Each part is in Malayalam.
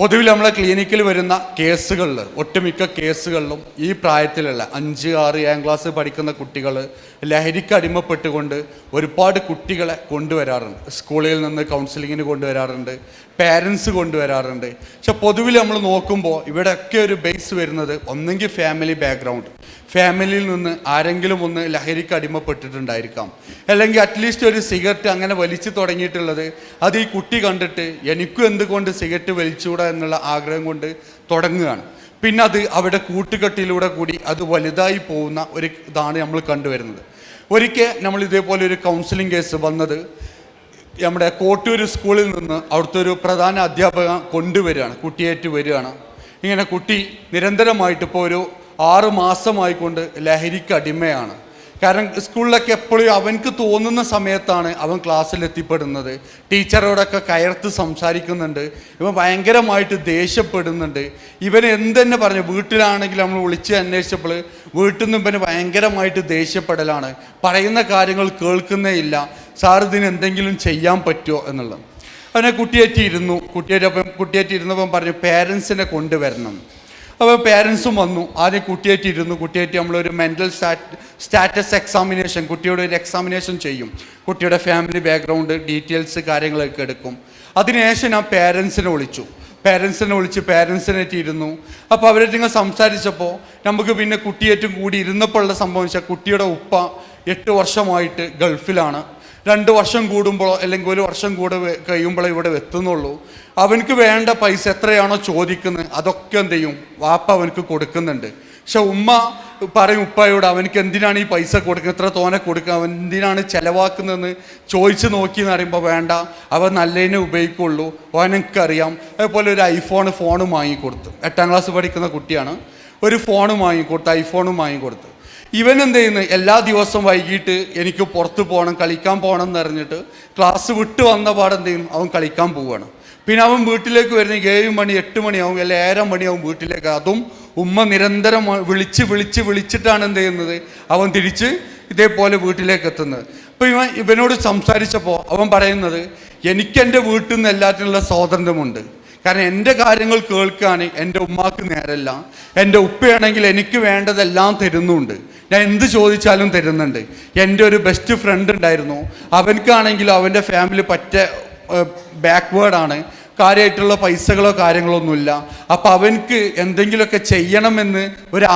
പൊതുവിൽ നമ്മളെ ക്ലിനിക്കിൽ വരുന്ന കേസുകളിൽ ഒട്ടുമിക്ക കേസുകളിലും ഈ പ്രായത്തിലുള്ള അഞ്ച് ആറ് ഏഴാം ക്ലാസ് പഠിക്കുന്ന കുട്ടികൾ ലഹരിക്ക് അടിമപ്പെട്ടുകൊണ്ട് ഒരുപാട് കുട്ടികളെ കൊണ്ടുവരാറുണ്ട്. സ്കൂളിൽ നിന്ന് കൗൺസിലിങ്ങിന് കൊണ്ടുവരാറുണ്ട്. പാരൻസ് കൊണ്ടുവരാറുണ്ട്. പക്ഷെ പൊതുവിൽ നമ്മൾ നോക്കുമ്പോൾ ഇവിടെയൊക്കെ ഒരു ബേസ് വരുന്നത് ഒന്നെങ്കിൽ ഫാമിലി ബാക്ക്ഗ്രൗണ്ട് ഫാമിലിയിൽ നിന്ന് ആരെങ്കിലും ഒന്ന് ലഹരിക്ക് അടിമപ്പെട്ടിട്ടുണ്ടായിരിക്കാം. അല്ലെങ്കിൽ അറ്റ്ലീസ്റ്റ് ഒരു സിഗരറ്റ് അങ്ങനെ വലിച്ചു തുടങ്ങിയിട്ടുള്ളത് അത് ഈ കുട്ടി കണ്ടിട്ട് എനിക്കും എന്തുകൊണ്ട് സിഗരറ്റ് വലിച്ചുകൂടാ എന്നുള്ള ആഗ്രഹം കൊണ്ട് തുടങ്ങുകയാണ്. പിന്നെ അത് അവിടെ കൂട്ടുകെട്ടിലൂടെ കൂടി അത് വലുതായി പോകുന്ന ഒരു ഇതാണ് നമ്മൾ കണ്ടുവരുന്നത്. ഒരിക്കൽ നമ്മൾ ഇതേപോലെ ഒരു കൗൺസിലിംഗ് കേസ് വന്നത്. നമ്മുടെ കോട്ടൂർ സ്കൂളിൽ നിന്ന് അവിടുത്തെ ഒരു പ്രധാന അധ്യാപക കൊണ്ടുവരികയാണ് കുട്ടിയേറ്റ് വരികയാണ്. ഇങ്ങനെ കുട്ടി നിരന്തരമായിട്ട് ഇപ്പോൾ ഒരു ആറ് മാസമായിക്കൊണ്ട് ലഹരിക്ക് അടിമയാണ്. കാരണം സ്കൂളിലൊക്കെ എപ്പോഴും അവനക്ക് തോന്നുന്ന സമയത്താണ് അവൻ ക്ലാസ്സിൽ എത്തിപ്പെടുന്നത്. ടീച്ചറോടൊക്കെ കയർത്ത് സംസാരിക്കുന്നുണ്ട്. ഇവൻ ഭയങ്കരമായിട്ട് ദേഷ്യപ്പെടുന്നുണ്ട്. ഇവൻ എന്തെന്നെ പറഞ്ഞു? വീട്ടിലാണെങ്കിൽ നമ്മൾ വിളിച്ച് അന്വേഷിച്ചപ്പോൾ വീട്ടിൽ നിന്ന് ഇവന് ഭയങ്കരമായിട്ട് ദേഷ്യപ്പെടലാണ്. പറയുന്ന കാര്യങ്ങൾ കേൾക്കുന്നേ ഇല്ല. സാർ ഇതിന് എന്തെങ്കിലും ചെയ്യാൻ പറ്റുമോ? എന്നുള്ളത്. അവനെ കുട്ടിയേറ്റി ഇരുന്നു കുട്ടിയേറ്റപ്പം കുട്ടിയേറ്റി ഇരുന്നപ്പം പറഞ്ഞു പേരൻസിനെ കൊണ്ടുവരണം. അപ്പോൾ പേരൻസും വന്നു. ആദ്യം കുട്ടിയേറ്റി ഇരുന്നു. കുട്ടിയേറ്റി നമ്മളൊരു മെന്റൽ സ്റ്റാറ്റസ് എക്സാമിനേഷൻ കുട്ടിയുടെ ഒരു എക്സാമിനേഷൻ ചെയ്യും. കുട്ടിയുടെ ഫാമിലി ബാക്ക്ഗ്രൗണ്ട് ഡീറ്റെയിൽസ് കാര്യങ്ങളൊക്കെ എടുക്കും. അതിനുശേഷം ഞാൻ പേരൻസിനെ വിളിച്ചു. പേരൻസിനെ വിളിച്ച് പേരൻസിനെ ഇരുന്നു. അപ്പോൾ അവരെ നിങ്ങൾ സംസാരിച്ചപ്പോൾ നമുക്ക് പിന്നെ കുട്ടിയേറ്റും കൂടി ഇരുന്നപ്പോൾ ഉള്ള സംഭവം വെച്ചാൽ കുട്ടിയുടെ ഉപ്പ എട്ട് വർഷമായിട്ട് ഗൾഫിലാണ്. രണ്ട് വർഷം കൂടുമ്പോഴോ അല്ലെങ്കിൽ ഒരു വർഷം കൂടെ കഴിയുമ്പോഴോ ഇവിടെ എത്തുന്നുള്ളൂ. അവനക്ക് വേണ്ട പൈസ എത്രയാണോ ചോദിക്കുന്നത് അതൊക്കെ എന്ത് ചെയ്യും? വാപ്പ അവനക്ക് കൊടുക്കുന്നുണ്ട്. പക്ഷെ ഉമ്മ പറയും ഉപ്പയോട് അവനക്ക് എന്തിനാണ് ഈ പൈസ കൊടുക്കുക എത്ര തോനെ കൊടുക്കുക അവൻ എന്തിനാണ് ചെലവാക്കുന്നതെന്ന് ചോദിച്ച് നോക്കി എന്ന് പറയുമ്പോൾ വേണ്ട അവൻ നല്ലതിനെ ഉപയോഗിക്കുള്ളൂ അവനക്കറിയാം അതുപോലെ ഒരു ഐഫോൺ ഫോണും വാങ്ങിക്കൊടുത്തു. എട്ടാം ക്ലാസ് പഠിക്കുന്ന കുട്ടിയാണ്. ഒരു ഫോണും വാങ്ങിക്കൊടുത്ത് ഐഫോണും വാങ്ങിക്കൊടുത്ത്. ഇവൻ എന്ത് ചെയ്യുന്നു എല്ലാ ദിവസവും വൈകിട്ട് എനിക്ക് പുറത്ത് പോകണം കളിക്കാൻ പോകണം എന്ന് അറിഞ്ഞിട്ട് ക്ലാസ് വിട്ട് വന്ന പാടെ എന്ത് ചെയ്യും അവൻ കളിക്കാൻ പോവുകയാണ് പിന്നെ അവൻ വീട്ടിലേക്ക് വരുന്ന ഏഴ് മണി എട്ട് മണിയാവും അല്ലെ ഏഴര മണിയാവും വീട്ടിലേക്ക്. അതും ഉമ്മ നിരന്തരം വിളിച്ച് വിളിച്ച് വിളിച്ചിട്ടാണ് എന്ത് ചെയ്യുന്നത് അവൻ തിരിച്ച് ഇതേപോലെ വീട്ടിലേക്ക് എത്തുന്നത്. അപ്പോൾ ഇവൻ ഇവനോട് സംസാരിച്ചപ്പോൾ അവൻ പറയുന്നത് എനിക്കെന്റെ വീട്ടിൽ നിന്ന് എല്ലാറ്റിനുള്ള സ്വാതന്ത്ര്യമുണ്ട്. കാരണം എന്റെ കാര്യങ്ങൾ കേൾക്കാൻ എന്റെ ഉമ്മാക്ക് നേരല്ല. എന്റെ ഉപ്പയാണെങ്കിൽ എനിക്ക് വേണ്ടതെല്ലാം തരുന്നുണ്ട്. ഞാൻ എന്ത് ചോദിച്ചാലും തരുന്നുണ്ട്. എന്റെ ഒരു ബെസ്റ്റ് ഫ്രണ്ട് ഉണ്ടായിരുന്നു. അവനക്കാണെങ്കിലും അവന്റെ ഫാമിലി പറ്റ ബാക്ക്വേർഡാണ് കാര്യമായിട്ടുള്ള പൈസകളോ കാര്യങ്ങളോ ഒന്നുമില്ല അപ്പോൾ അവനക്ക് എന്തെങ്കിലുമൊക്കെ ചെയ്യണമെന്ന് ഒരു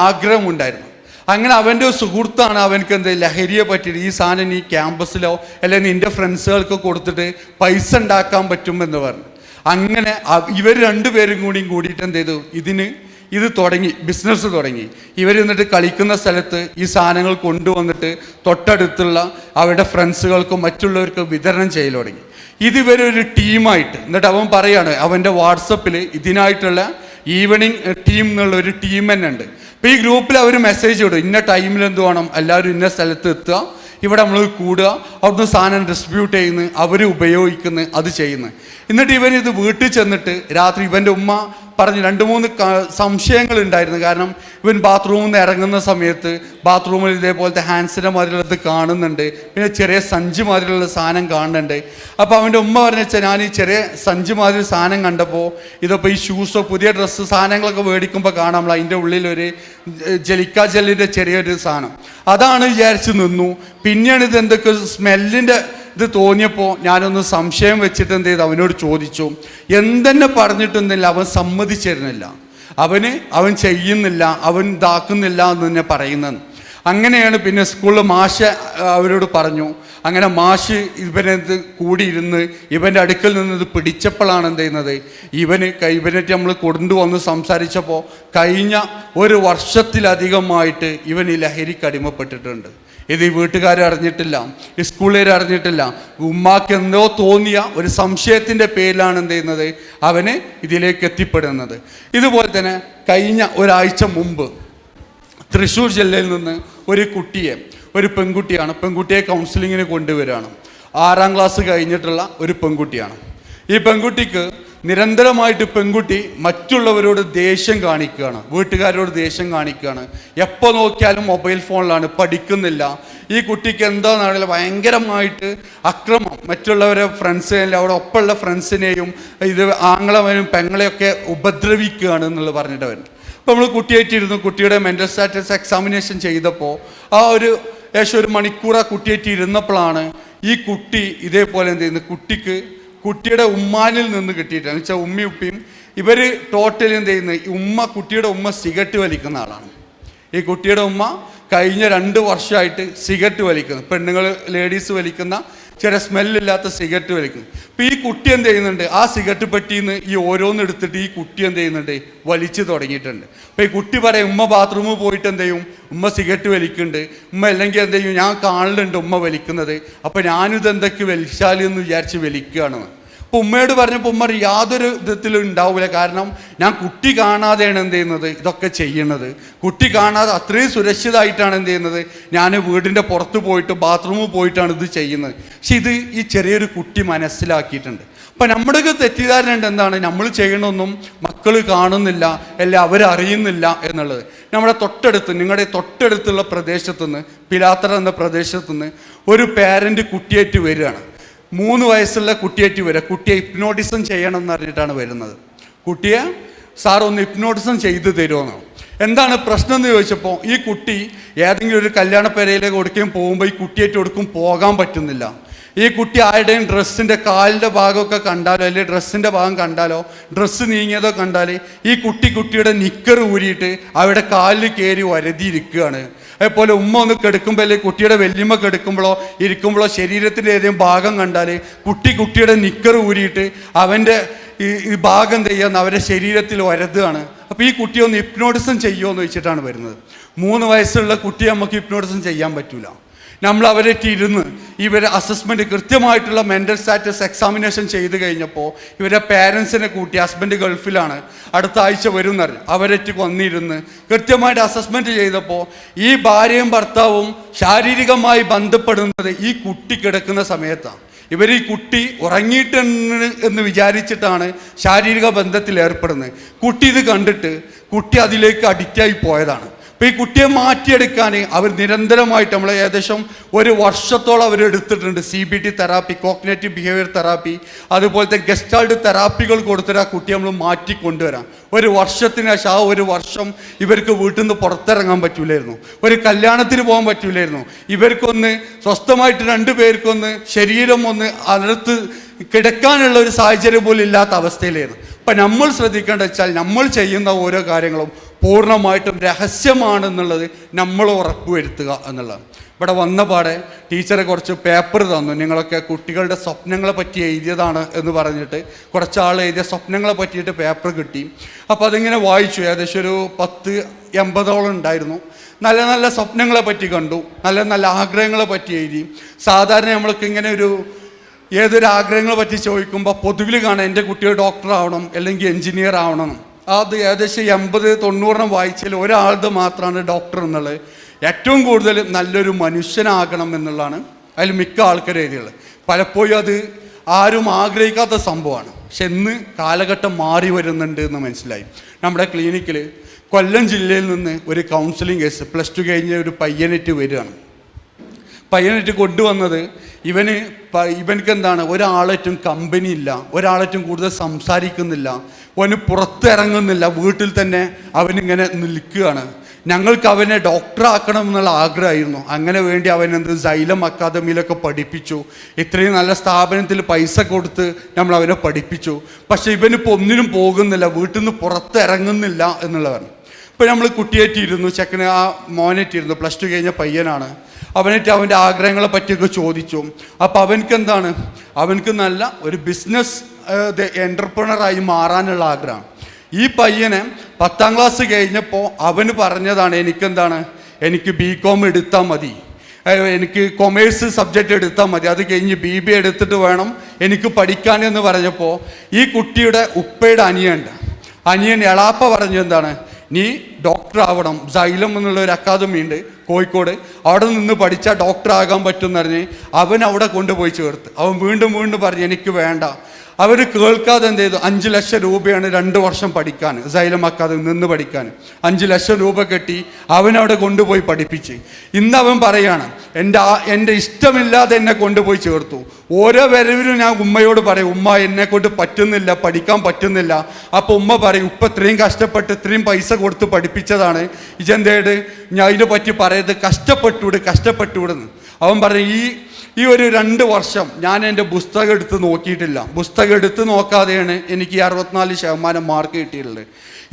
ഉണ്ടായിരുന്നു അങ്ങനെ അവന്റെ ഒരു സുഹൃത്താണ് അവനക്ക് എന്ത് ലഹരിയെ പറ്റിയിട്ട് ഈ സാധനം നീ ക്യാമ്പസിലോ അല്ലെങ്കിൽ നിന്റെ ഫ്രണ്ട്സുകൾക്ക് കൊടുത്തിട്ട് പൈസ ഉണ്ടാക്കാൻ പറ്റുമെന്ന് പറഞ്ഞു. അങ്ങനെ ഇവർ രണ്ടുപേരും കൂടിയും കൂടിയിട്ട് എന്ത് ചെയ്തു? ഇതിന് ഇത് തുടങ്ങി ബിസിനസ് തുടങ്ങി. ഇവർ എന്നിട്ട് കളിക്കുന്ന സ്ഥലത്ത് ഈ സാധനങ്ങൾ കൊണ്ടുവന്നിട്ട് തൊട്ടടുത്തുള്ള അവരുടെ ഫ്രണ്ട്സുകൾക്കും മറ്റുള്ളവർക്കും വിതരണം ചെയ്യൽ തുടങ്ങി. ഇത് ഇവരൊരു ടീമായിട്ട് എന്നിട്ട് അവൻ പറയാണ് അവന്റെ വാട്സപ്പിൽ ഇതിനായിട്ടുള്ള ഈവനിങ് ടീം എന്നുള്ള ഒരു ടീം തന്നെ ഉണ്ട്. അപ്പോൾ ഈ ഗ്രൂപ്പിൽ അവർ മെസ്സേജ് ഇടും ഇന്ന ടൈമിൽ എന്ത് വേണം? എല്ലാവരും ഇന്ന സ്ഥലത്ത് എത്തുക. ഇവിടെ നമ്മൾ കൂടുക. അവിടുന്ന് സാധനം ഡിസ്ട്രിബ്യൂട്ട് ചെയ്യുന്നു. അവർ ഉപയോഗിക്കുന്നു അത് ചെയ്യുന്നു. എന്നിട്ട് ഇവൻ ഇത് വീട്ടിൽ ചെന്നിട്ട് രാത്രി ഇവന്റെ ഉമ്മ പറഞ്ഞ് രണ്ട് മൂന്ന് സംശയങ്ങൾ ഉണ്ടായിരുന്നു. കാരണം ഇവൻ ബാത്റൂമിൽ നിന്ന് ഇറങ്ങുന്ന സമയത്ത് ബാത്റൂമിൽ ഇതേപോലത്തെ ഹാൻഡ്സിന്റെ മാതിരിയുള്ളത് കാണുന്നുണ്ട്. പിന്നെ ചെറിയ സഞ്ചി മാതിരിയുള്ള സാധനം കാണുന്നുണ്ട്. അപ്പോൾ അവന്റെ ഉമ്മ പറഞ്ഞു വെച്ചാൽ ഞാൻ ഈ ചെറിയ സഞ്ചി മാതിരി സാധനം കണ്ടപ്പോൾ ഇതിപ്പോൾ ഈ ഷൂസോ പുതിയ ഡ്രസ്സ് സാധനങ്ങളൊക്കെ മേടിക്കുമ്പോൾ കാണാമല്ലോ അതിന്റെ ഉള്ളിലൊരു ജലിക്ക ജെല്ലിന്റെ ചെറിയൊരു സാധനം. അതാണ് വിചാരിച്ച് നിന്നു. പിന്നെയാണ് ഇത് എന്തൊക്കെ സ്മെല്ലിന്റെ ഇത് തോന്നിയപ്പോൾ ഞാനൊന്ന് സംശയം വെച്ചിട്ട് എന്ത് ചെയ്തു? അവനോട് ചോദിച്ചു. എന്തെന്നെ പറഞ്ഞിട്ടൊന്നുമില്ല. അവൻ സമ്മതിച്ചിരുന്നില്ല. അവന് അവൻ ചെയ്യുന്നില്ല. അവൻ ഇതാക്കുന്നില്ല എന്ന് തന്നെ പറയുന്നത്. അങ്ങനെയാണ് പിന്നെ സ്കൂളിൽ മാഷ് അവരോട് പറഞ്ഞു. അങ്ങനെ മാഷ് ഇവനത് കൂടിയിരുന്ന് ഇവന്റെ അടുക്കൽ നിന്ന് ഇത് പിടിച്ചപ്പോഴാണ് എന്ത് ചെയ്യുന്നത്? ഇവന് ഇവനായിട്ട് നമ്മൾ കൊണ്ടുവന്ന് സംസാരിച്ചപ്പോൾ കഴിഞ്ഞ ഒരു വർഷത്തിലധികമായിട്ട് ഇവൻ ഈ ലഹരിക്ക് അടിമപ്പെട്ടിട്ടുണ്ട്. ഇത് ഈ വീട്ടുകാർ അറിഞ്ഞിട്ടില്ല ഈ സ്കൂളുകാർ അറിഞ്ഞിട്ടില്ല. ഉമ്മാക്ക് എന്തോ തോന്നിയ ഒരു സംശയത്തിന്റെ പേരിലാണ് എന്ത് ചെയ്യുന്നത്? അവന് ഇതിലേക്ക് എത്തിപ്പെടുന്നത്. ഇതുപോലെ തന്നെ കഴിഞ്ഞ ഒരാഴ്ച മുമ്പ് തൃശ്ശൂർ ജില്ലയിൽ നിന്ന് ഒരു കുട്ടിയെ ഒരു പെൺകുട്ടിയാണ് പെൺകുട്ടിയെ കൗൺസിലിങ്ങിന് കൊണ്ടുവരികയാണ്. ആറാം ക്ലാസ് കഴിഞ്ഞിട്ടുള്ള ഒരു പെൺകുട്ടിയാണ്. ഈ പെൺകുട്ടിക്ക് നിരന്തരമായിട്ട് പെൺകുട്ടി മറ്റുള്ളവരോട് ദേഷ്യം കാണിക്കുകയാണ് വീട്ടുകാരോട് ദേഷ്യം കാണിക്കുകയാണ്. എപ്പോൾ നോക്കിയാലും മൊബൈൽ ഫോണിലാണ് പഠിക്കുന്നില്ല. ഈ കുട്ടിക്ക് എന്താണെന്ന് ഭയങ്കരമായിട്ട് അക്രമം. മറ്റുള്ളവരെ ഫ്രണ്ട്സിനെ അവിടെ ഒപ്പമുള്ള ഫ്രണ്ട്സിനെയും ഇത് ആങ്ങളവനും പെങ്ങളെയൊക്കെ ഉപദ്രവിക്കുകയാണ് എന്നുള്ളത് പറഞ്ഞിട്ട് വരുന്നത് അപ്പോൾ നമ്മൾ കുട്ടിയായിട്ടിരുന്നു കുട്ടിയുടെ മെന്റൽ സ്റ്റാറ്റസ് എക്സാമിനേഷൻ ചെയ്തപ്പോൾ ആ ഒരു ഏകദേശം ഒരു മണിക്കൂർ ആ കുട്ടിയായിട്ട് ഇരുന്നപ്പോഴാണ് ഈ കുട്ടി ഇതേപോലെ എന്ത് ചെയ്യുന്നത്? കുട്ടിക്ക് കുട്ടിയുടെ ഉമ്മാനിൽ നിന്ന് കിട്ടിയിട്ടാണ്. വെച്ചാൽ ഉമ്മയും ഉപ്പിയും ഇവർ ടോട്ടൽ എന്ത് ചെയ്യുന്നത്? ഉമ്മ കുട്ടിയുടെ ഉമ്മ സിഗരറ്റ് വലിക്കുന്ന ആളാണ്. ഈ കുട്ടിയുടെ ഉമ്മ കഴിഞ്ഞ രണ്ട് വർഷമായിട്ട് സിഗരറ്റ് വലിക്കുന്നു. പെണ്ണുങ്ങൾ ലേഡീസ് വലിക്കുന്ന ചില സ്മെല്ലില്ലാത്ത സിഗരറ്റ് വലിക്കുന്നു. അപ്പോൾ ഈ കുട്ടി എന്ത് ചെയ്യുന്നുണ്ട്? ആ സിഗരറ്റ് പെട്ടിന്ന് ഈ ഓരോന്ന് എടുത്തിട്ട് ഈ കുട്ടി എന്ത് ചെയ്യുന്നുണ്ട്? വലിച്ചു തുടങ്ങിയിട്ടുണ്ട്. അപ്പോൾ ഈ കുട്ടി പറയും ഉമ്മ ബാത്റൂമിൽ പോയിട്ട് എന്ത് ചെയ്യും? ഉമ്മ സിഗരറ്റ് വലിക്കുന്നുണ്ട്. ഉമ്മ അല്ലെങ്കിൽ എന്ത് ചെയ്യും? ഞാൻ കാണലുണ്ട് ഉമ്മ വലിക്കുന്നത്. അപ്പോൾ ഞാനിത് എന്തൊക്കെ വലിച്ചാലെന്ന് വിചാരിച്ച് വലിക്കുകയാണ്. ഉമ്മയോട് പറഞ്ഞപ്പോൾ ഉമ്മ യാതൊരു വിധത്തിലും ഉണ്ടാവില്ല കാരണം ഞാൻ കുട്ടി കാണാതെയാണ് എന്ത് ചെയ്യുന്നത്? ഇതൊക്കെ ചെയ്യണത്. കുട്ടി കാണാതെ അത്രയും സുരക്ഷിതമായിട്ടാണ് എന്ത് ചെയ്യുന്നത്? ഞാൻ വീടിന്റെ പുറത്ത് പോയിട്ട് ബാത്റൂമിൽ പോയിട്ടാണ് ഇത് ചെയ്യുന്നത്. പക്ഷെ ഇത് ഈ ചെറിയൊരു കുട്ടി മനസ്സിലാക്കിയിട്ടുണ്ട്. അപ്പം നമ്മുടെയൊക്കെ തെറ്റിദ്ധാരണ എന്താണ്? നമ്മൾ ചെയ്യണമൊന്നും മക്കൾ കാണുന്നില്ല അല്ല അവരറിയുന്നില്ല എന്നുള്ളത്. നമ്മുടെ തൊട്ടടുത്ത് നിങ്ങളുടെ തൊട്ടടുത്തുള്ള പ്രദേശത്തുനിന്ന് പിലാത്തറ എന്ന പ്രദേശത്തുനിന്ന് ഒരു പേരന്റ് കുട്ടിയേറ്റ് വരികയാണ്. മൂന്ന് വയസ്സുള്ള കുട്ടിയേറ്റ് വരിക കുട്ടിയെ ഹിപ്നോട്ടിസം ചെയ്യണം എന്ന് പറഞ്ഞിട്ടാണ് വരുന്നത്. കുട്ടിയെ സാർ ഒന്ന് ഹിപ്നോട്ടിസം ചെയ്തു തരുമെന്ന് എന്താണ് പ്രശ്നം എന്ന് ചോദിച്ചപ്പോൾ ഈ കുട്ടി ഏതെങ്കിലും ഒരു കല്യാണ പെരയിലേക്ക് കൊടുക്കുകയും പോകുമ്പോൾ ഈ കുട്ടിയേറ്റ് കൊടുക്കും പോകാൻ പറ്റുന്നില്ല. ഈ കുട്ടി ആരുടെയും ഡ്രസ്സിന്റെ കാലിന്റെ ഭാഗമൊക്കെ കണ്ടാലോ അല്ലെങ്കിൽ ഡ്രസ്സിന്റെ ഭാഗം കണ്ടാലോ ഡ്രസ്സ് നീങ്ങിയതോ കണ്ടാൽ ഈ കുട്ടി കുട്ടിയുടെ നിക്കർ ഊരിയിട്ട് അവിടെ കാലിൽ കയറി വരതിയിരിക്കുകയാണ്. അതുപോലെ ഉമ്മ ഒന്ന് കെടുക്കുമ്പോൾ അല്ലെങ്കിൽ കുട്ടിയുടെ വല്യമ്മ കെടുക്കുമ്പോഴോ ഇരിക്കുമ്പോഴോ ശരീരത്തിന്റെ ഏതെങ്കിലും ഭാഗം കണ്ടാൽ കുട്ടി കുട്ടിയുടെ നിക്കർ ഊരിയിട്ട് അവന്റെ ഈ ഭാഗം ചെയ്യാന്ന് അവരുടെ ശരീരത്തിൽ വരതുകയാണ് അപ്പോൾ ഈ കുട്ടിയൊന്ന് ഹിപ്നോട്ടിസം ചെയ്യുമോ എന്ന് വെച്ചിട്ടാണ് വരുന്നത്. മൂന്ന് വയസ്സുള്ള കുട്ടിയെ നമുക്ക് ഹിപ്നോട്ടിസം ചെയ്യാൻ പറ്റൂല. നമ്മൾ അവരേറ്റ് ഇരുന്ന് ഇവരെ അസസ്മെന്റ് കൃത്യമായിട്ടുള്ള മെന്റൽ സ്റ്റാറ്റസ് എക്സാമിനേഷൻ ചെയ്ത് കഴിഞ്ഞപ്പോൾ ഇവരെ പേരൻസിനെ കൂട്ടി ഹസ്ബൻഡ് ഗൾഫിലാണ്. അടുത്ത ആഴ്ച വരും എന്നറിഞ്ഞു അവരേറ്റ് വന്നിരുന്ന് കൃത്യമായിട്ട് അസസ്മെന്റ് ചെയ്തപ്പോൾ ഈ ഭാര്യയും ഭർത്താവും ശാരീരികമായി ബന്ധപ്പെടുന്നത് ഈ കുട്ടി കിടക്കുന്ന സമയത്താണ് ഇവർ ഈ കുട്ടി ഉറങ്ങിയിട്ടുണ്ട് എന്ന് വിചാരിച്ചിട്ടാണ് ശാരീരിക ബന്ധത്തിൽ ഏർപ്പെടുന്നത് കുട്ടി ഇത് കണ്ടിട്ട് കുട്ടി അതിലേക്ക് അഡിക്റ്റായി പോയതാണ്. അപ്പോൾ ഈ കുട്ടിയെ മാറ്റിയെടുക്കാൻ അവർ നിരന്തരമായിട്ട് നമ്മൾ ഏകദേശം ഒരു വർഷത്തോളം അവർ എടുത്തിട്ടുണ്ട്. C B T therapy cognitive behaviour therapy അതുപോലത്തെ ഗസ്റ്റാൾഡ് തെറാപ്പികൾ കൊടുത്തിട്ട് ആ കുട്ടിയെ നമ്മൾ മാറ്റി കൊണ്ടുവരാം ഒരു വർഷത്തിന് ശേഷം ആ ഒരു വർഷം ഇവർക്ക് വീട്ടിൽ നിന്ന് പുറത്തിറങ്ങാൻ പറ്റൂലായിരുന്നു. ഒരു കല്യാണത്തിന് പോകാൻ പറ്റൂലായിരുന്നു. ഇവർക്കൊന്ന് സ്വസ്ഥമായിട്ട് രണ്ടു പേർക്കൊന്ന് ശരീരം ഒന്ന് അടുത്ത് കിടക്കാനുള്ള ഒരു സാഹചര്യം പോലും ഇല്ലാത്ത അവസ്ഥയിലായിരുന്നു. അപ്പം നമ്മൾ ശ്രദ്ധിക്കേണ്ടത് വെച്ചാൽ നമ്മൾ ചെയ്യുന്ന ഓരോ കാര്യങ്ങളും പൂർണമായിട്ടും രഹസ്യമാണെന്നുള്ളത് നമ്മൾ ഉറപ്പുവരുത്തുക എന്നുള്ളതാണ്. ഇവിടെ വന്ന പാടെ ടീച്ചറെ കുറച്ച് പേപ്പർ തന്നു. നിങ്ങളൊക്കെ കുട്ടികളുടെ സ്വപ്നങ്ങളെ പറ്റി എഴുതിയതാണ് എന്ന് പറഞ്ഞിട്ട് കുറച്ച് ആൾ എഴുതിയ സ്വപ്നങ്ങളെ പറ്റിയിട്ട് പേപ്പർ കിട്ടി. അപ്പോൾ അതിങ്ങനെ വായിച്ചു. ഏകദേശം ഒരു പത്ത് എൺപതോളം ഉണ്ടായിരുന്നു. നല്ല നല്ല സ്വപ്നങ്ങളെ പറ്റി കണ്ടു. നല്ല നല്ല ആഗ്രഹങ്ങളെ പറ്റി എഴുതി. സാധാരണ നമ്മൾക്ക് ഇങ്ങനെ ഒരു ഏതൊരു ആഗ്രഹങ്ങളെ പറ്റി ചോദിക്കുമ്പോൾ പൊതുവിൽ കാണാം എന്റെ കുട്ടികൾ ഡോക്ടർ ആവണം അല്ലെങ്കിൽ എൻജിനീയർ ആവണം. അത് ഏകദേശം എൺപത് തൊണ്ണൂറിനും വായിച്ചാൽ ഒരാളുടെ മാത്രമാണ് ഡോക്ടർ എന്നുള്ളത്. ഏറ്റവും കൂടുതൽ നല്ലൊരു മനുഷ്യനാകണം എന്നുള്ളതാണ് അതിൽ മിക്ക ആൾക്കാർ എഴുതിയുള്ളത്. പലപ്പോഴും അത് ആരും ആഗ്രഹിക്കാത്ത സംഭവമാണ്. പക്ഷെ ഇന്ന് കാലഘട്ടം മാറി വരുന്നുണ്ട് എന്ന് മനസ്സിലായി. നമ്മുടെ ക്ലിനിക്കിൽ കൊല്ലം ജില്ലയിൽ നിന്ന് ഒരു കൗൺസിലിംഗ് കേസ് പ്ലസ് ടു കഴിഞ്ഞ ഒരു പയ്യനെറ്റ് വരികയാണ്. പയ്യനെറ്റ് കൊണ്ടുവന്നത് ഇവന് ഇവനക്ക് എന്താണ് ഒരാളേറ്റും കമ്പനി ഇല്ല ഒരാളേറ്റും കൂടുതൽ സംസാരിക്കുന്നില്ല. അവന് പുറത്തിറങ്ങുന്നില്ല. വീട്ടിൽ തന്നെ അവനിങ്ങനെ നിൽക്കുകയാണ്. ഞങ്ങൾക്ക് അവനെ ഡോക്ടറാക്കണം എന്നുള്ള ആഗ്രഹമായിരുന്നു. അങ്ങനെ വേണ്ടി അവൻ എന്ത് സൈലം അക്കാദമിയിലൊക്കെ പഠിപ്പിച്ചു. ഇത്രയും നല്ല സ്ഥാപനത്തിൽ പൈസ കൊടുത്ത് നമ്മൾ അവനെ പഠിപ്പിച്ചു. പക്ഷേ ഇവനിപ്പോൾ ഒന്നിനും പോകുന്നില്ല. വീട്ടിൽ നിന്ന് പുറത്തിറങ്ങുന്നില്ല എന്നുള്ളതാണ്. ഇപ്പോൾ നമ്മൾ കുട്ടിയേറ്റിരുന്നു ചെക്കന് ആ മോനേറ്റിരുന്നു പ്ലസ് ടു കഴിഞ്ഞ പയ്യനാണ്. അവനേറ്റ് അവന്റെ ആഗ്രഹങ്ങളെ പറ്റിയൊക്കെ ചോദിച്ചു. അപ്പോൾ അവനക്ക് എന്താണ് അവനക്ക് നല്ല ഒരു ബിസിനസ് എന്റർപ്രണറായി മാറാനുള്ള ആഗ്രഹം. ഈ പയ്യനെ പത്താം ക്ലാസ് കഴിഞ്ഞപ്പോൾ അവന് പറഞ്ഞതാണ് എനിക്കെന്താണ്? എനിക്ക് ബി കോം എടുത്താൽ മതി. എനിക്ക് കൊമേഴ്സ് സബ്ജക്റ്റ് എടുത്താൽ മതി. അത് കഴിഞ്ഞ് ബി ബി എടുത്തിട്ട് വേണം എനിക്ക് പഠിക്കാൻ എന്ന് പറഞ്ഞപ്പോൾ ഈ കുട്ടിയുടെ ഉപ്പയുടെ അനിയുണ്ട് അനിയൻ എളാപ്പ പറഞ്ഞു എന്താണ്? നീ ഡോക്ടർ ആവണം. സൈലം എന്നുള്ള ഒരു അക്കാദമി ഉണ്ട് കോഴിക്കോട്. അവിടെ നിന്ന് പഠിച്ചാൽ ഡോക്ടർ ആകാൻ പറ്റും എന്ന് പറഞ്ഞ് അവൻ അവിടെ കൊണ്ടുപോയി ചേർത്ത്. അവൻ വീണ്ടും വീണ്ടും പറഞ്ഞു എനിക്ക് വേണ്ട. അവർ കേൾക്കാതെ എന്ത് ചെയ്തു? അഞ്ച് ലക്ഷം രൂപയാണ് രണ്ട് വർഷം പഠിക്കാൻ സൈലം അക്കാദമി നിന്ന് പഠിക്കാൻ. അഞ്ച് ലക്ഷം രൂപ കെട്ടി അവനവിടെ കൊണ്ടുപോയി പഠിപ്പിച്ച്. ഇന്ന് അവൻ പറയാണ് എന്റെ എന്റെ ഇഷ്ടമില്ലാതെ എന്നെ കൊണ്ടുപോയി ചേർത്തു. ഓരോ വരവിലും ഞാൻ ഉമ്മയോട് പറയും ഉമ്മ എന്നെ കൊണ്ട് പറ്റുന്നില്ല പഠിക്കാൻ പറ്റുന്നില്ല. അപ്പോൾ ഉമ്മ പറയും ഉപ്പ ഇത്രയും കഷ്ടപ്പെട്ട് ഇത്രയും പൈസ കൊടുത്ത് പഠിപ്പിച്ചതാണ്. ഇജെന്തേട് ഞാൻ അതിനെ പറ്റി പറയത് കഷ്ടപ്പെട്ടു വിടുന്നു അവൻ പറയും ഈ ഈ ഒരു രണ്ട് വർഷം ഞാൻ എന്റെ പുസ്തകം എടുത്ത് നോക്കിയിട്ടില്ല. പുസ്തകം എടുത്ത് നോക്കാതെയാണ് എനിക്ക് അറുപത്തിനാല് ശതമാനം മാർക്ക് കിട്ടിയിട്ടുള്ളത്.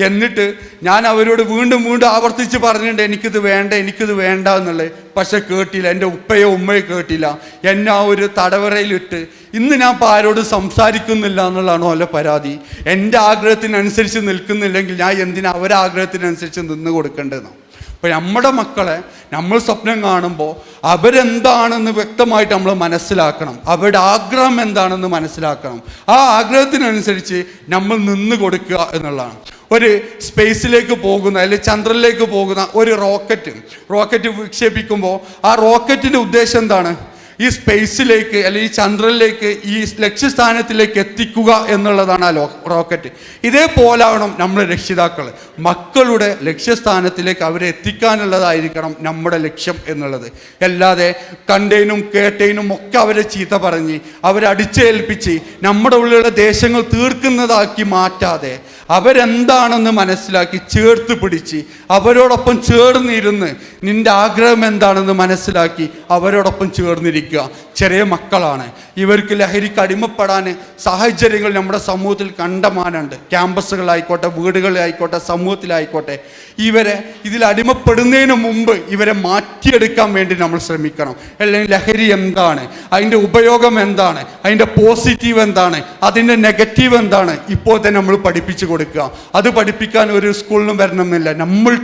എന്നിട്ട് ഞാൻ അവരോട് വീണ്ടും വീണ്ടും ആവർത്തിച്ച് പറഞ്ഞിട്ടുണ്ട് എനിക്കിത് വേണ്ട എനിക്കിത് വേണ്ട എന്നുള്ളത്. പക്ഷെ കേട്ടില്ല എന്റെ ഉപ്പയോ ഉമ്മയോ കേട്ടില്ല. എന്നെ ആ ഒരു തടവറയിലിട്ട് ഇന്ന് ഞാൻ ഇപ്പോൾ ആരോട് സംസാരിക്കുന്നില്ല എന്നുള്ളതാണ് അല്ല പരാതി. എന്റെ ആഗ്രഹത്തിനനുസരിച്ച് നിൽക്കുന്നില്ലെങ്കിൽ ഞാൻ എന്തിനാ അവരാഗ്രഹത്തിനനുസരിച്ച് നിന്ന് കൊടുക്കേണ്ടതെന്നാണ് അപ്പോൾ നമ്മുടെ മക്കളെ നമ്മൾ സ്വപ്നം കാണുമ്പോൾ അവരെന്താണെന്ന് വ്യക്തമായിട്ട് നമ്മൾ മനസ്സിലാക്കണം. അവരുടെ ആഗ്രഹം എന്താണെന്ന് മനസ്സിലാക്കണം. ആ ആഗ്രഹത്തിനനുസരിച്ച് നമ്മൾ നിന്ന് കൊടുക്കുക എന്നുള്ളതാണ്. ഒരു സ്പേസിലേക്ക് പോകുന്ന അല്ലെങ്കിൽ ചന്ദ്രനിലേക്ക് പോകുന്ന ഒരു റോക്കറ്റ്. റോക്കറ്റ് വിക്ഷേപിക്കുമ്പോൾ ആ റോക്കറ്റിന്റെ ഉദ്ദേശം എന്താണ്? ഈ സ്പേസിലേക്ക് അല്ലെങ്കിൽ ഈ ചന്ദ്രനിലേക്ക് ഈ ലക്ഷ്യസ്ഥാനത്തിലേക്ക് എത്തിക്കുക എന്നുള്ളതാണ് ആ റോക്കറ്റ് ഇതേപോലാവണം നമ്മുടെ രക്ഷിതാക്കൾ. മക്കളുടെ ലക്ഷ്യസ്ഥാനത്തിലേക്ക് അവരെ എത്തിക്കാനുള്ളതായിരിക്കണം നമ്മുടെ ലക്ഷ്യം എന്നുള്ളത്. അല്ലാതെ കണ്ടേനും കേട്ടേനും ഒക്കെ അവരെ ചീത്ത പറഞ്ഞ് അവരെ അടിച്ചേൽപ്പിച്ച് നമ്മുടെ ഉള്ളിലുള്ള ദേശങ്ങൾ തീർക്കുന്നതാക്കി മാറ്റാതെ അവരെന്താണെന്ന് മനസ്സിലാക്കി ചേർത്ത് പിടിച്ച് അവരോടൊപ്പം ചേർന്നിരുന്ന് നിന്റെ ആഗ്രഹം എന്താണെന്ന് മനസ്സിലാക്കി അവരോടൊപ്പം ചേർന്നിരിക്കുക. ചെറിയ മക്കളാണ്. ഇവർക്ക് ലഹരിക്ക് അടിമപ്പെടാൻ സാഹചര്യങ്ങൾ നമ്മുടെ സമൂഹത്തിൽ കണ്ടമാനുണ്ട് ക്യാമ്പസുകളായിക്കോട്ടെ വീടുകളിലായിക്കോട്ടെ സമൂഹത്തിലായിക്കോട്ടെ. ഇവരെ ഇതിൽ അടിമപ്പെടുന്നതിന് മുമ്പ് ഇവരെ മാറ്റിയെടുക്കാൻ വേണ്ടി നമ്മൾ ശ്രമിക്കണം. അല്ലെങ്കിൽ ലഹരി എന്താണ്? അതിന്റെ ഉപയോഗം എന്താണ്? അതിന്റെ പോസിറ്റീവ് എന്താണ്? അതിന്റെ നെഗറ്റീവ് എന്താണ്? ഇപ്പോൾ തന്നെ നമ്മൾ പഠിപ്പിച്ചു കൊടുക്കുക. അത് പഠിപ്പിക്കാൻ ഒരു സ്കൂളിലും വരണമെന്നില്ല. നമ്മൾ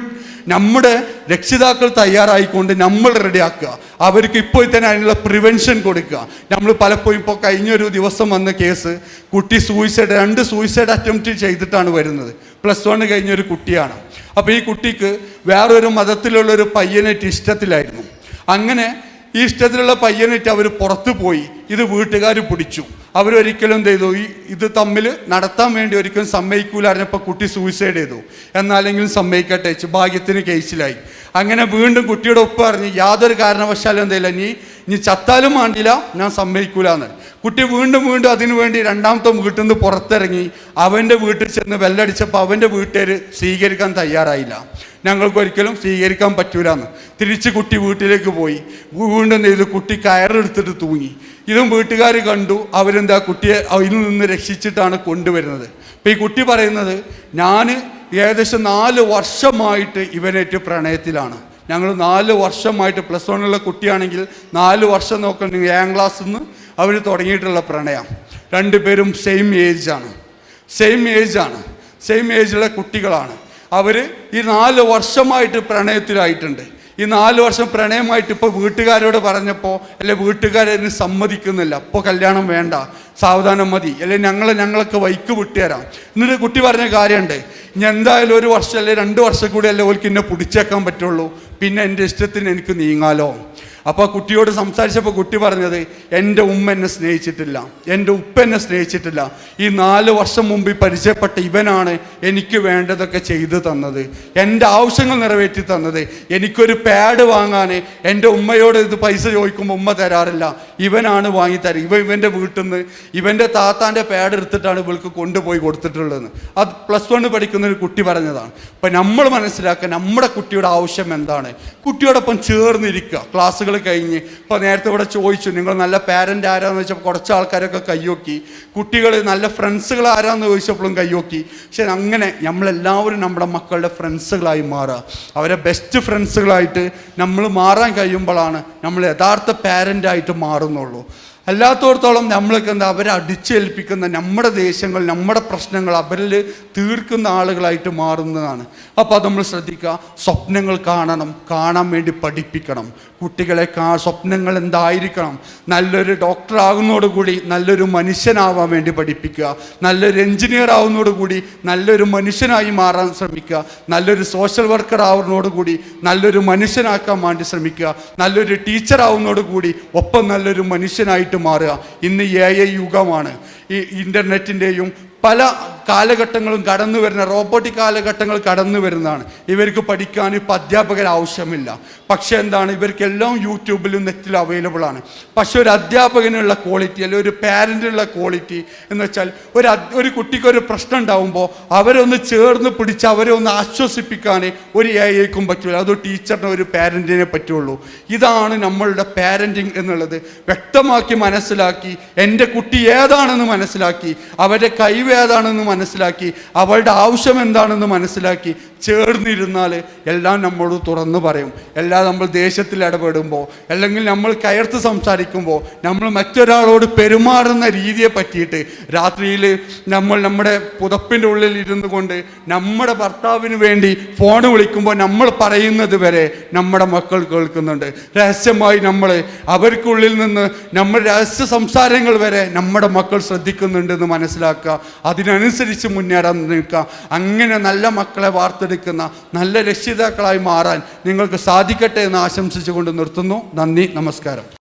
നമ്മുടെ രക്ഷിതാക്കൾ തയ്യാറായിക്കൊണ്ട് നമ്മൾ റെഡിയാക്കുക. അവർക്ക് ഇപ്പോൾ തന്നെ അതിനുള്ള പ്രിവെൻഷൻ കൊടുക്കുക. നമ്മൾ പലപ്പോഴും ഇപ്പോൾ കഴിഞ്ഞൊരു ദിവസം വന്ന കേസ് കുട്ടി സൂയിസൈഡ് രണ്ട് സൂയിസൈഡ് അറ്റംപ്റ്റ് ചെയ്തിട്ടാണ് വരുന്നത്. പ്ലസ് വൺ കഴിഞ്ഞൊരു കുട്ടിയാണ്. അപ്പോൾ ഈ കുട്ടിക്ക് വേറൊരു മതത്തിലുള്ളൊരു പയ്യനായിട്ട് ഇഷ്ടത്തിലായിരുന്നു. അങ്ങനെ ഇഷ്ടത്തിലുള്ള പയ്യനിട്ട് അവർ പുറത്തു പോയി. ഇത് വീട്ടുകാർ പിടിച്ചു. അവരൊരിക്കലും എന്ത് ചെയ്തു? ഈ ഇത് തമ്മിൽ നടത്താൻ വേണ്ടി ഒരിക്കലും സമ്മതിക്കൂല അറിഞ്ഞപ്പോൾ കുട്ടി സൂയിസൈഡ് ചെയ്തു. എന്നാലെങ്കിലും സമ്മതിക്കട്ടെ ഭാഗ്യത്തിന് കേസിലായി. അങ്ങനെ വീണ്ടും കുട്ടിയുടെ ഒപ്പ് പറഞ്ഞ് യാതൊരു കാരണവശാലും എന്തെങ്കിലും നീ നീ ചത്താലും വേണ്ടില്ല ഞാൻ സമ്മതിക്കൂല എന്ന് കുട്ടി വീണ്ടും വീണ്ടും അതിനു വേണ്ടി രണ്ടാമത്തെ വീട്ടിൽ നിന്ന് പുറത്തിറങ്ങി അവന്റെ വീട്ടിൽ ചെന്ന് വെല്ലടിച്ചപ്പോൾ അവന്റെ വീട്ടുകാർ സ്വീകരിക്കാൻ തയ്യാറായില്ല. ഞങ്ങൾക്കൊരിക്കലും സ്വീകരിക്കാൻ പറ്റൂല എന്ന് തിരിച്ച് കുട്ടി വീട്ടിലേക്ക് പോയി. വീണ്ടും എന്ത് കുട്ടി കയറെടുത്തിട്ട് തൂങ്ങി. ഇതും വീട്ടുകാർ കണ്ടു. അവരെന്താ കുട്ടിയെ അതിൽ നിന്ന് രക്ഷിച്ചിട്ടാണ് കൊണ്ടുവരുന്നത്. അപ്പം ഈ കുട്ടി പറയുന്നത് ഞാൻ ഏകദേശം നാല് വർഷമായിട്ട് ഇവനേറ്റ് പ്രണയത്തിലാണ്. ഞങ്ങൾ നാല് വർഷമായിട്ട് പ്ലസ് വണ്ണിലുള്ള കുട്ടിയാണെങ്കിൽ നാല് വർഷം നോക്കണമെങ്കിൽ ഏഴാം ക്ലാസ്സിൽ നിന്ന് അവർ തുടങ്ങിയിട്ടുള്ള പ്രണയം. രണ്ടുപേരും സെയിം ഏജാണ് സെയിം ഏജാണ് സെയിം ഏജിലെ കുട്ടികളാണ്. അവർ ഈ നാല് വർഷമായിട്ട് പ്രണയത്തിലായിട്ടുണ്ട്. ഈ നാല് വർഷം പ്രണയമായിട്ട് ഇപ്പോൾ വീട്ടുകാരോട് പറഞ്ഞപ്പോൾ അല്ലെ വീട്ടുകാരതിന് സമ്മതിക്കുന്നില്ല. ഇപ്പോൾ കല്യാണം വേണ്ട. സാവധാനം മതി. അല്ലെ ഞങ്ങളെ ഞങ്ങളൊക്കെ വൈക്ക് വിട്ടുതരാം. എന്നിട്ട് കുട്ടി പറഞ്ഞ കാര്യമുണ്ട്. ഞാൻ എന്തായാലും ഒരു വർഷം അല്ലെ രണ്ട് വർഷം കൂടി അല്ലെ ഓൽക്ക് എന്നെ പിടിച്ചേക്കാൻ പറ്റുള്ളൂ. പിന്നെ എന്റെ ഇഷ്ടത്തിന് എനിക്ക് നീങ്ങാലോ. അപ്പോൾ കുട്ടിയോട് സംസാരിച്ചപ്പോൾ കുട്ടി പറഞ്ഞത് എന്റെ ഉമ്മ എന്നെ സ്നേഹിച്ചിട്ടില്ല. എന്റെ ഉപ്പ എന്നെ സ്നേഹിച്ചിട്ടില്ല. ഈ നാല് വർഷം മുമ്പ് പരിചയപ്പെട്ട ഇവനാണ് എനിക്ക് വേണ്ടതൊക്കെ ചെയ്തു തന്നത്. എന്റെ ആവശ്യങ്ങൾ നിറവേറ്റി തന്നത്. എനിക്കൊരു പാഡ് വാങ്ങാൻ എന്റെ ഉമ്മയോട് ഇത് പൈസ ചോദിക്കുമ്പോൾ ഉമ്മ തരാറില്ല. ഇവനാണ് വാങ്ങി തരാം. ഇവ ഇവന്റെ വീട്ടിൽ നിന്ന് ഇവന്റെ താത്താന്റെ പാഡ് എടുത്തിട്ടാണ് ഇവൾക്ക് കൊണ്ടുപോയി കൊടുത്തിട്ടുള്ളതെന്ന് അത് പ്ലസ് വണ് പഠിക്കുന്ന ഒരു കുട്ടി പറഞ്ഞതാണ്. അപ്പം നമ്മൾ മനസ്സിലാക്കുക നമ്മുടെ കുട്ടിയുടെ ആവശ്യം എന്താണ്? കുട്ടിയോടൊപ്പം ചേർന്നിരിക്കുക. ക്ലാസ്സുകൾ കഴിഞ്ഞ്. ഇപ്പോൾ നേരത്തെ ഇവിടെ ചോദിച്ചു നിങ്ങൾ നല്ല പാരന്റ് ആരാന്ന് വെച്ചപ്പോൾ കുറച്ച് ആൾക്കാരൊക്കെ കയ്യോക്കി കുട്ടികൾ നല്ല ഫ്രണ്ട്സുകൾ ആരാന്ന് ചോദിച്ചപ്പോഴും കയ്യോക്കി പക്ഷെ അങ്ങനെ നമ്മളെല്ലാവരും നമ്മുടെ മക്കളുടെ ഫ്രണ്ട്സുകളായി മാറുക അവരെ ബെസ്റ്റ് ഫ്രണ്ട്സുകളായിട്ട് നമ്മൾ മാറാൻ കഴിയുമ്പോഴാണ് നമ്മൾ യഥാർത്ഥ പാരന്റായിട്ട് മാറുന്നുള്ളൂ. അല്ലാത്തടത്തോളം നമ്മൾക്ക് എന്താ അവരെ അടിച്ചേൽപ്പിക്കുന്ന നമ്മുടെ ദേശങ്ങൾ നമ്മുടെ പ്രശ്നങ്ങൾ അവരിൽ തീർക്കുന്ന ആളുകളായിട്ട് മാറുന്നതാണ്. അപ്പോൾ അത് നമ്മൾ ശ്രദ്ധിക്കുക. സ്വപ്നങ്ങൾ കാണണം കാണാൻ വേണ്ടി പഠിപ്പിക്കണം. കുട്ടികളെ കാ സ്വപ്നങ്ങൾ എന്തായിരിക്കണം? നല്ലൊരു ഡോക്ടർ ആകുന്നതോടുകൂടി നല്ലൊരു മനുഷ്യനാവാൻ വേണ്ടി പഠിപ്പിക്കുക. നല്ലൊരു എഞ്ചിനീയർ ആവുന്നതോടുകൂടി നല്ലൊരു മനുഷ്യനായി മാറാൻ ശ്രമിക്കുക. നല്ലൊരു സോഷ്യൽ വർക്കർ ആവുന്നതോടുകൂടി നല്ലൊരു മനുഷ്യനാക്കാൻ വേണ്ടി ശ്രമിക്കുക. നല്ലൊരു ടീച്ചർ ആവുന്നതോടുകൂടി ഒപ്പം നല്ലൊരു മനുഷ്യനായിട്ട് മാറുക ഇന്ന് എ ഐ യുഗമാണ്. ഈ ഇന്റർനെറ്റിന്റെയും പല കാലഘട്ടങ്ങളും കടന്നു വരുന്ന റോബോട്ടിക് കാലഘട്ടങ്ങൾ കടന്നു വരുന്നതാണ്. ഇവർക്ക് പഠിക്കാൻ ഇപ്പം അധ്യാപകർ ആവശ്യമില്ല. പക്ഷേ എന്താണ് ഇവർക്കെല്ലാം യൂട്യൂബിലും നെറ്റിലും അവൈലബിൾ ആണ്. പക്ഷേ ഒരു അധ്യാപകനുള്ള ക്വാളിറ്റി അല്ലെങ്കിൽ ഒരു പാരന്റിനുള്ള ക്വാളിറ്റി എന്ന് വെച്ചാൽ ഒരു ഒരു കുട്ടിക്ക് ഒരു പ്രശ്നം ഉണ്ടാവുമ്പോൾ അവരൊന്ന് ചേർന്ന് പിടിച്ച് അവരെ ഒന്ന് ആശ്വസിപ്പിക്കാൻ ഒരു ഏക്കും പറ്റില്ല അത് ടീച്ചറിന് ഒരു പാരന്റിനെ പറ്റുള്ളൂ. ഇതാണ് നമ്മളുടെ പാരന്റിങ് എന്നുള്ളത്. വ്യക്തമാക്കി മനസ്സിലാക്കി എന്റെ കുട്ടി ഏതാണെന്ന് മനസ്സിലാക്കി അവരുടെ കഴിവ് ഏതാണെന്ന് മനസ്സിലാക്കി. അവളുടെ ആവശ്യം എന്താണെന്ന് മനസ്സിലാക്കി. ചേർന്നിരുന്നാൽ എല്ലാം നമ്മളോട് തുറന്നു പറയും. എല്ലാം നമ്മൾ ദേശത്തിൽ ഇടപെടുമ്പോൾ അല്ലെങ്കിൽ നമ്മൾ കയർത്ത് സംസാരിക്കുമ്പോൾ നമ്മൾ മറ്റൊരാളോട് പെരുമാറുന്ന രീതിയെ പറ്റിയിട്ട് രാത്രിയിൽ നമ്മൾ നമ്മുടെ പുതപ്പിന്റെ ഉള്ളിൽ ഇരുന്നു കൊണ്ട് നമ്മുടെ ഭർത്താവിന് വേണ്ടി ഫോൺ വിളിക്കുമ്പോൾ നമ്മൾ പറയുന്നത് വരെ നമ്മുടെ മക്കൾ കേൾക്കുന്നുണ്ട്. രഹസ്യമായി നമ്മൾ അവർക്കുള്ളിൽ നിന്ന് നമ്മൾ രഹസ്യ സംസാരങ്ങൾ വരെ നമ്മുടെ മക്കൾ ശ്രദ്ധിക്കുന്നുണ്ടെന്ന് മനസ്സിലാക്കുക. അതിനനുസരിച്ച് മുന്നേറാൻ നിൽക്കുക. അങ്ങനെ നല്ല മക്കളെ വാർത്തെടുക്കുന്ന നല്ല രക്ഷിതാക്കളായി മാറാൻ നിങ്ങൾക്ക് സാധിക്കട്ടെ എന്ന് ആശംസിച്ചുകൊണ്ട് നിർത്തുന്നു. നന്ദി നമസ്കാരം.